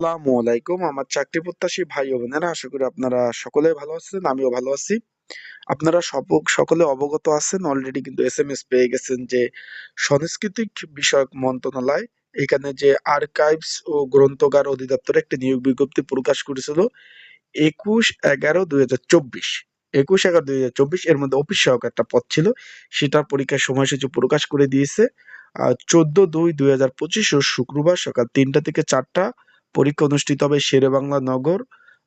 আসসালামু আলাইকুম। আমার চাকরি প্রত্যাশী ভাই ও বোনেরা, আশা করি আপনারা সকলে ভালো আছেন, আমিও ভালো আছি। আপনারা সকলে অবগত আছেন অলরেডি কিন্তু এস এম এস পেয়ে গেছেন যে সাংস্কৃতিক বিষয়ক মন্ত্রণালয়, এখানে যে আর্কাইভস ও গ্রন্থগার অধিদপ্তর একটি নিয়োগ বিজ্ঞপ্তি প্রকাশ করেছিল একুশ এগারো দুই হাজার চব্বিশ। একুশ এগারো দুই হাজার চব্বিশ এর মধ্যে অফিস সহক একটা পদ ছিল, সেটার পরীক্ষার সময়সূচি প্রকাশ করে দিয়েছে। চোদ্দ দুই দুই হাজার পঁচিশ ও শুক্রবার সকাল তিনটা থেকে চারটা পরীক্ষা অনুষ্ঠিত হবে শেরেবাংলা নগর,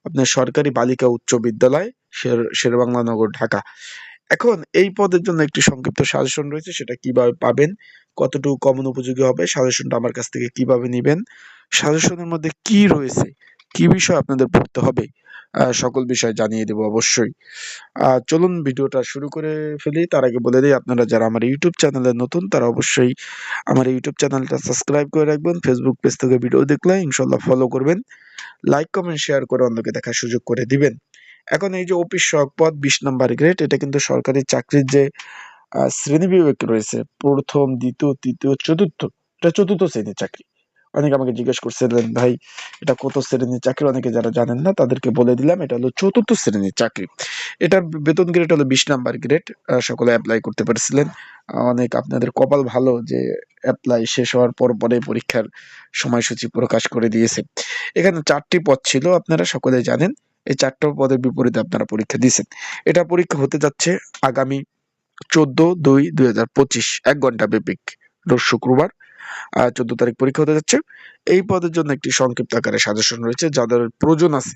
আপনার সরকারি বালিকা উচ্চ বিদ্যালয় শেরেবাংলা নগর, ঢাকা। এখন এই পদের জন্য একটি সংক্ষিপ্ত সাজেশন রয়েছে, সেটা কীভাবে পাবেন, কতটুকু কমন উপযোগী হবে, সাজেশনটা আমার কাছ থেকে কীভাবে নেবেন, সাজেশনের মধ্যে কি রয়েছে কি বিষয় আপনাদের পড়তে হবে? সকল বিষয় জানিয়ে দেব অবশ্যই। চলুন ভিডিওটা শুরু করে ফেলি। তার আগে বলে দিই, আপনারা যারা আমার ইউটিউব চ্যানেলে নতুন, তারা অবশ্যই আমার ইউটিউব চ্যানেলটা সাবস্ক্রাইব করে রাখবেন। ফেসবুক পেজ থেকে ভিডিও দেখলে ইনশাল্লাহ ফলো করবেন। লাইক কমেন্ট শেয়ার করে অন্যকে দেখার সুযোগ করে দিবেন। এখন এই যে অফিস সহক পদ বিশ নম্বর গ্রেড এটা কিন্তু সরকারি চাকরির যে শ্রেণি বিভাগ রয়েছে। প্রথম, দ্বিতীয়, তৃতীয়, চতুর্থ, এটা চতুর্থ শ্রেণির চাকরি। অনেকে আমাকে জিজ্ঞেস করছিলেন ভাই, এটা কত শ্রেণির চাকরি? অনেকে যারা জানেন না, তাদেরকে বলে দিলাম, এটা হলো চতুর্থ শ্রেণির চাকরি। এটার বেতন গ্রেড হলো বিশ নাম্বার গ্রেড সকলে অ্যাপ্লাই করতে পারছিলেন। অনেক আপনাদের কপাল ভালো যে অ্যাপ্লাই শেষ হওয়ার পর পরে পরীক্ষার সময়সূচি প্রকাশ করে দিয়েছে। এখানে চারটি পদ ছিল, আপনারা সকলে জানেন। এই চারটা পদের বিপরীতে আপনারা পরীক্ষা দিয়েছেন। এটা পরীক্ষা হতে যাচ্ছে আগামী চোদ্দ দুই দুই হাজার পঁচিশ, এক ঘণ্টা ব্যাপিক শুক্রবার। চোদ্দ তারিখ পরীক্ষা হতে যাচ্ছে। এই পদের জন্য একটি সংক্ষিপ্ত আকারে সাজেশন রয়েছে, যাদের প্রয়োজন আছে।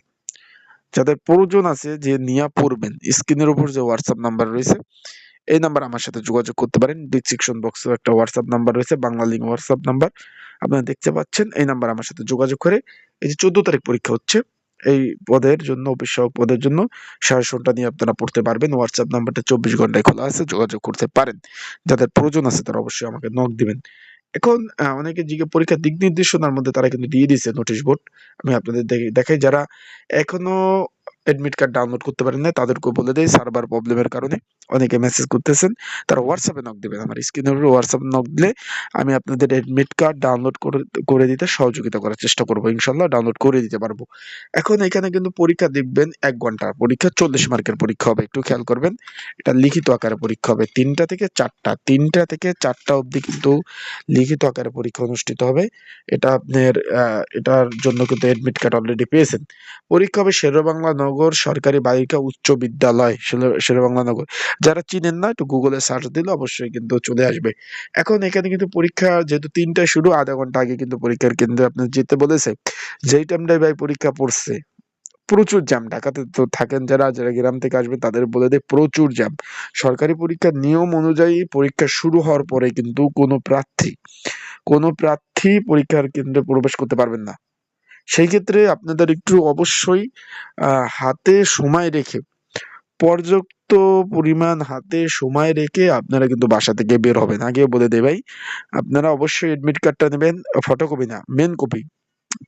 যাদের প্রয়োজন আছে যে নিয়া পড়বেন স্ক্রিনের উপর যে হোয়াটসঅ্যাপ নাম্বার রয়েছে, এই নাম্বার আমার সাথে যোগাযোগ করতে পারেন। ডিসক্রিপশন বক্সেও একটা হোয়াটসঅ্যাপ নাম্বার রয়েছে, বাংলা লিঙ্ক হোয়াটসঅ্যাপ নাম্বার আপনারা দেখতে পাচ্ছেন, এই নাম্বার আমার সাথে যোগাযোগ করে এই যে চোদ্দ তারিখ পরীক্ষা হচ্ছে, এই পদের জন্য অফিস পদের জন্য সাজেশনটা নিয়ে আপনারা পড়তে পারবেন। হোয়াটসঅ্যাপ নাম্বারটা চব্বিশ ঘন্টায় খোলা আছে, যোগাযোগ করতে পারেন। যাদের প্রয়োজন আছে তারা অবশ্যই আমাকে নক দিবেন। এখন অনেকে জিকে পরীক্ষার দিক নির্দেশনার মধ্যে তারা কিন্তু দিয়ে দিয়েছে নোটিশ বোর্ড আমি আপনাদের দেখাই যারা এখনও অ্যাডমিট কার্ড ডাউনলোড করতে পারেন না তাদেরকে বলে দেয় সার্ভার প্রবলেমের কারণে অনেকে মেসেজ করতেছেন, তারা হোয়াটসঅ্যাপে নক দেবেন আমার স্ক্রিনের উপরে হোয়াটসঅ্যাপ নক দিলে আমি আপনাদের অ্যাডমিট কার্ড ডাউনলোড করে দিতে সহযোগিতা করার চেষ্টা করব, ইনশাল্লাহ ডাউনলোড করে দিতে পারব। এখন এখানে কিন্তু পরীক্ষা দেখবেন এক ঘণ্টা পরীক্ষা, চল্লিশ মার্কের পরীক্ষা হবে, একটু খেয়াল করবেন, এটা লিখিত আকারে পরীক্ষা হবে, তিনটা থেকে চারটা, তিনটা থেকে চারটা অবধি কিন্তু লিখিত আকারে পরীক্ষা অনুষ্ঠিত হবে, এটা আপনার এটার জন্য কিন্তু অ্যাডমিট কার্ড অলরেডি পেয়েছেন। পরীক্ষা হবে শেরো শেরবাংলা নগর সরকারি বালিকা উচ্চ বিদ্যালয় শেরবাংলা নগর যারা চিনেন না, একটু গুগলে সার্চ দিলে অবশ্যই কিন্তু চলে আসবে। এখন এখানে কিন্তু পরীক্ষা যেহেতু তিনটায় শুরু, আধা ঘণ্টা আগে কিন্তু পরীক্ষার কেন্দ্রে আপনার যেতে বলেছে। যেই টাইমটায় ভাই পরীক্ষা পড়ছে, প্রচুর জ্যাম ঢাকাতে তো থাকেন যারা যারা গ্রাম থেকে আসবেন তাদের বলে দেয় প্রচুর জ্যাম সরকারি পরীক্ষার নিয়ম অনুযায়ী পরীক্ষা শুরু হওয়ার পরে কিন্তু কোনো প্রার্থী কোনো প্রার্থী পরীক্ষার কেন্দ্রে প্রবেশ করতে পারবেন না। সেই ক্ষেত্রে আপনাদের একটু অবশ্যই হাতে সময় রেখে, পর্যাপ্ত পরিমাণ হাতে সময় রেখে আপনারা কিন্তু বাসা থেকে বের হবেন। আগে বলে দেয় ভাই, আপনারা অবশ্যই এডমিট কার্ডটা নেবেন ফটোকপি না মেন কপি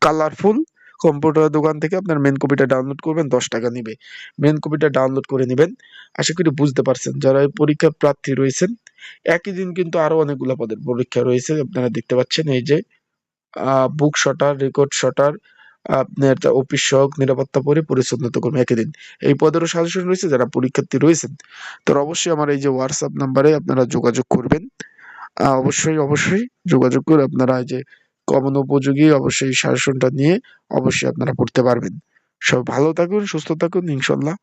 কালারফুল কম্পিউটার দোকান থেকে আপনার মেন কপিটা ডাউনলোড করবেন, দশ টাকা নিবে। মেন কপিটা ডাউনলোড করে নেবেন। আশা করি বুঝতে পারছেন, যারা এই পরীক্ষার প্রার্থী রয়েছেন, একই দিন কিন্তু আরও অনেকগুলো পদের পরীক্ষা রয়েছে, আপনারা দেখতে পাচ্ছেন এই যে বুক শটার রেকর্ড শটার আপনার অফিস সহক নিরাপত্তা পরে পরিচ্ছন্নতা কর্মী একই দিন। এই পদেরও সাজেশন রয়েছে যারা পরীক্ষার্থী রয়েছেন। তারা অবশ্যই আমার এই যে হোয়াটসঅ্যাপ নাম্বারে আপনারা যোগাযোগ করবেন। অবশ্যই অবশ্যই যোগাযোগ করে আপনারা এই যে কমন উপযোগী অবশ্যই সাজেশনটা নিয়ে অবশ্যই আপনারা পড়তে পারবেন। সব ভালো থাকুন, সুস্থ থাকুন ইনশাল্লাহ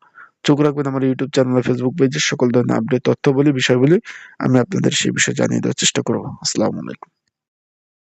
চোখ রাখবেন আমার ইউটিউব চ্যানেল ফেসবুক পেজে সকল ধরনের আপডেট তথ্য বলি বিষয় বলি আমি আপনাদের সেই বিষয়ে জানিয়ে দেওয়ার চেষ্টা করব। আসসালামু আলাইকুম।